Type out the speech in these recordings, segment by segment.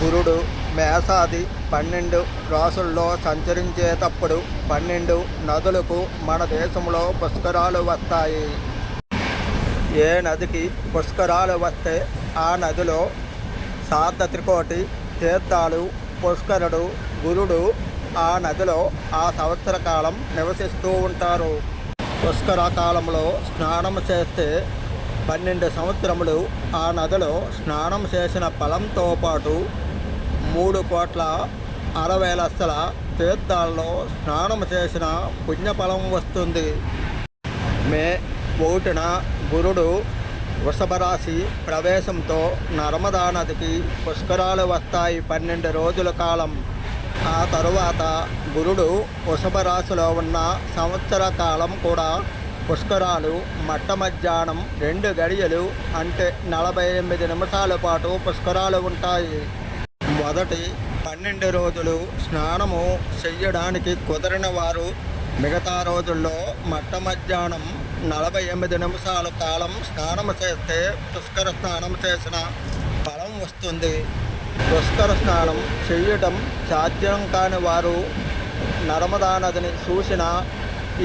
గురుడు మేషాది పన్నెండు రాసుల్లో సంచరించేటప్పుడు పన్నెండు నదులకు మన దేశంలో పుష్కరాలు వస్తాయి. ఏ నదికి పుష్కరాలు వస్తే ఆ నదిలో సార్ధ త్రికోటి తీర్థాలు పుష్కరుడు గురుడు ఆ నదిలో ఆ సంవత్సర కాలం నివసిస్తూ ఉంటారు. పుష్కర కాలంలో స్నానం చేస్తే పన్నెండు సంవత్సరములు ఆ నదిలో స్నానం చేసిన ఫలంతో పాటు మూడు కోట్ల అరవై లక్షల తీర్థాల్లో స్నానం చేసిన పుణ్యఫలం వస్తుంది. మే ఒకటిన గురుడు వృషభరాశి ప్రవేశంతో నర్మదా నదికి పుష్కరాలు వస్తాయి పన్నెండు రోజుల కాలం. ఆ తరువాత గురుడు వృషభరాశిలో ఉన్న సంవత్సర కాలం కూడా పుష్కరాలు మట్ట మధ్యాహ్నం రెండు గడియలు అంటే నలభై ఎనిమిది నిమిషాల పాటు పుష్కరాలు ఉంటాయి. మొదటి పన్నెండు రోజులు స్నానము చెయ్యడానికి కుదరిన వారు మిగతా రోజుల్లో మట్ట మధ్యాహ్నం నలభై ఎనిమిది నిమిషాల కాలం స్నానం చేస్తే పుష్కర స్నానం చేసిన ఫలం వస్తుంది. పుష్కర స్నానం చేయటం సాధ్యం కాని వారు నర్మదా నదిని చూసిన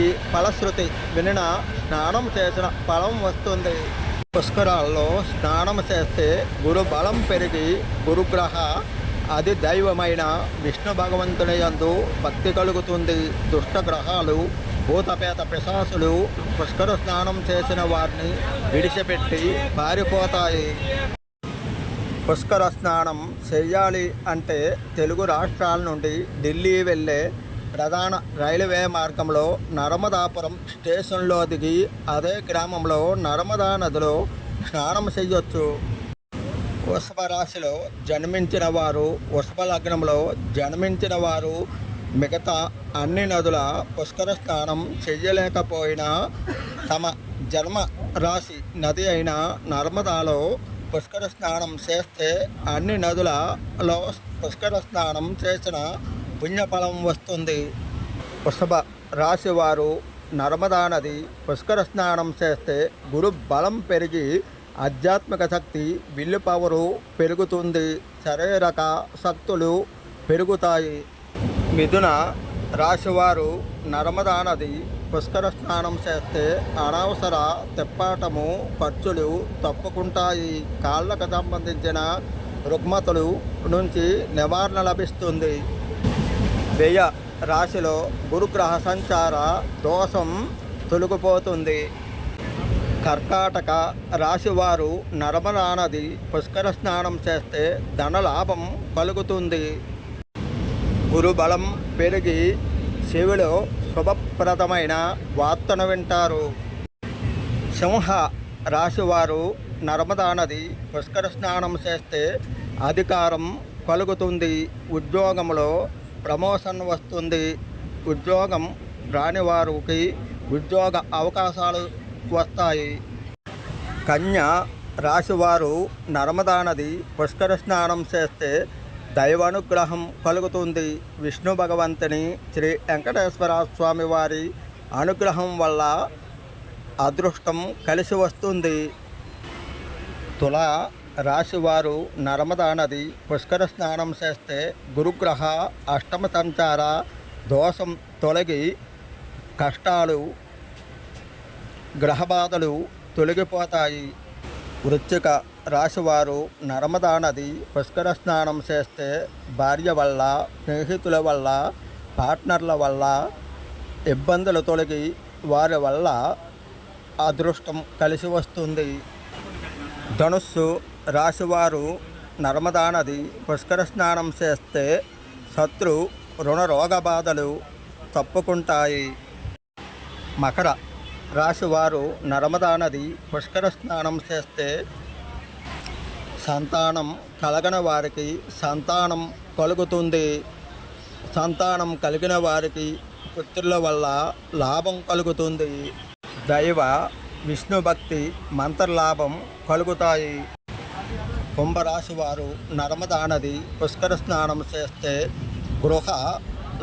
ఈ ఫలశ్రుతి వినిన స్నానం చేసిన ఫలం వస్తుంది. పుష్కరాల్లో స్నానం చేస్తే గురు బలం పెరిగి గురుగ్రహ అది దైవమైన విష్ణు భగవంతుని యందు భక్తి కలుగుతుంది. దుష్ట గ్రహాలు భూతపేత పిశాసులు పుష్కర స్నానం చేసిన వారిని విడిచిపెట్టి పారిపోతాయి. పుష్కర స్నానం చేయాలి అంటే తెలుగు రాష్ట్రాల నుండి ఢిల్లీ వెళ్ళే ప్రధాన రైల్వే మార్గంలో నర్మదాపురం స్టేషన్లో దిగి అదే గ్రామంలో నర్మదా నదిలో స్నానం చేయొచ్చు వృషభ రాశిలో జన్మించిన వారు వృషభ లగ్నంలో జన్మించిన వారు మిగతా అన్ని నదుల పుష్కర స్నానం చేయలేకపోయినా తమ జన్మ రాశి నది అయిన నర్మదాలో పుష్కర స్నానం చేస్తే అన్ని నదులలో పుష్కర స్నానం చేసిన పుణ్యఫలం వస్తుంది. వృషభ రాశివారు నర్మదా నది పుష్కర స్నానం చేస్తే గురు బలం పెరిగి ఆధ్యాత్మిక శక్తి విల్లు పవరు పెరుగుతుంది. శారీరక శక్తులు పెరుగుతాయి. మిథున రాశివారు నర్మదా నది పుష్కర స్నానం చేస్తే అనవసర తెప్పాటము ఖర్చులు తప్పుకుంటాయి. కాళ్ళకు సంబంధించిన రుగ్మతలు నుంచి నివారణ లభిస్తుంది. వ్యయ రాశిలో గురుగ్రహ సంచార దోషం తొలగిపోతుంది. కర్కాటక రాశివారు నర్మదా నది పుష్కర స్నానం చేస్తే ధనలాభం కలుగుతుంది. గురుబలం పెరిగి శివులో శుభప్రదమైన వార్తను వింటారు. సింహ రాశివారు నర్మదా నది పుష్కర స్నానం చేస్తే అధికారం కలుగుతుంది. ఉద్యోగంలో ప్రమోషన్ వస్తుంది. ఉద్యోగం రాని వారికి ఉద్యోగ అవకాశాలు వస్తాయి. కన్య రాశివారు నర్మదా నది పుష్కర స్నానం చేస్తే దైవానుగ్రహం కలుగుతుంది. విష్ణు భగవంతుని శ్రీ వెంకటేశ్వర స్వామి వారి అనుగ్రహం వల్ల అదృష్టం కలిసి వస్తుంది. తుల రాశివారు నర్మదా నది పుష్కర స్నానం చేస్తే గురుగ్రహ అష్టమ సంచార దోషం తొలగి కష్టాలు గ్రహబాధలు తొలగిపోతాయి. వృచ్చిక రాశివారు నర్మదా నది పుష్కర స్నానం చేస్తే భార్య వల్ల స్నేహితుల వల్ల పార్ట్నర్ల వల్ల ఇబ్బందులు తొలగి వారి వల్ల అదృష్టం కలిసి వస్తుంది. ధనుస్సు రాశివారు నర్మదా నది పుష్కర స్నానం చేస్తే శత్రు రుణరోగ బాధలు తప్పుకుంటాయి. మకర రాశివారు నర్మదా నది పుష్కర స్నానం చేస్తే సంతానం కలగని వారికి సంతానం కలుగుతుంది. సంతానం కలిగిన వారికి పుత్రుల వల్ల లాభం కలుగుతుంది. దైవ విష్ణు భక్తి మంత్రలాభం కలుగుతాయి. కుంభరాశి వారు నర్మదా నది పుష్కర స్నానం చేస్తే గృహ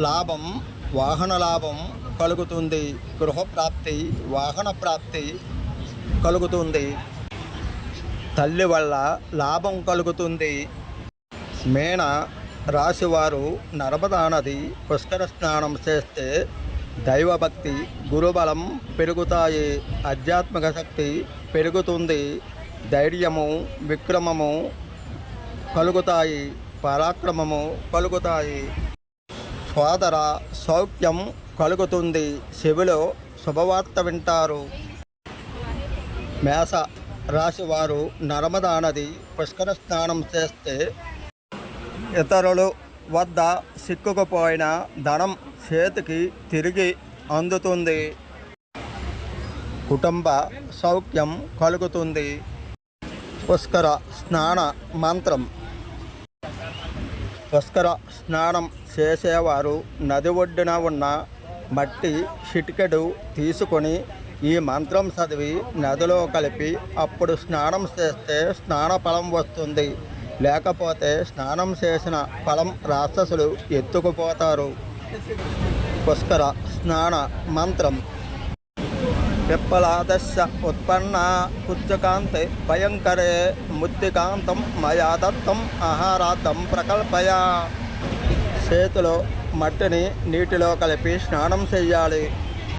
లాభం వాహన లాభం కలుగుతుంది. గృహ ప్రాప్తి వాహన ప్రాప్తి కలుగుతుంది. తల్లి వల్ల లాభం కలుగుతుంది. మేన రాశివారు నర్మదా నది పుష్కర స్నానం చేస్తే దైవభక్తి గురుబలం పెరుగుతాయి. ఆధ్యాత్మిక శక్తి పెరుగుతుంది. ధైర్యము విక్రమము కలుగుతాయి. పరాక్రమము కలుగుతాయి. సోదర సౌఖ్యం కలుగుతుంది. శివులో శుభవార్త వింటారు. మేష రాశివారు నర్మదా నది పుష్కర స్నానం చేస్తే ఇతరులు వద్ద సిక్కుకుపోయిన ధనం చేతికి తిరిగి అందుతుంది. కుటుంబ సౌఖ్యం కలుగుతుంది. పుష్కర స్నాన మంత్రం. పుష్కర స్నానం చేసేవారు నది ఒడ్డున ఉన్న మట్టి చిటికెడు తీసుకొని ఈ మంత్రం చదివి నదిలో కలిపి అప్పుడు స్నానం చేస్తే స్నాన ఫలం వస్తుంది. లేకపోతే స్నానం చేసిన ఫలం రాక్షసులు ఎత్తుకుపోతారు. పుష్కర స్నాన మంత్రం. పిప్పలాదశ ఉత్పన్న కుచ్చకాంతే భయంకరే ముత్తికాంతం మయా దత్తం ఆహారార్థం ప్రకల్పయ. చేతిలో మట్టిని నీటిలో కలిపి స్నానం చేయాలి